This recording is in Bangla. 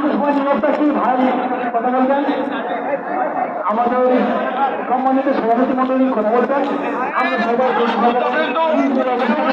ভাই কথা বলবেন? আমাদের সম্মানিত সভাপতি মন্ডলী কথা বলবেন। আমরা সবাই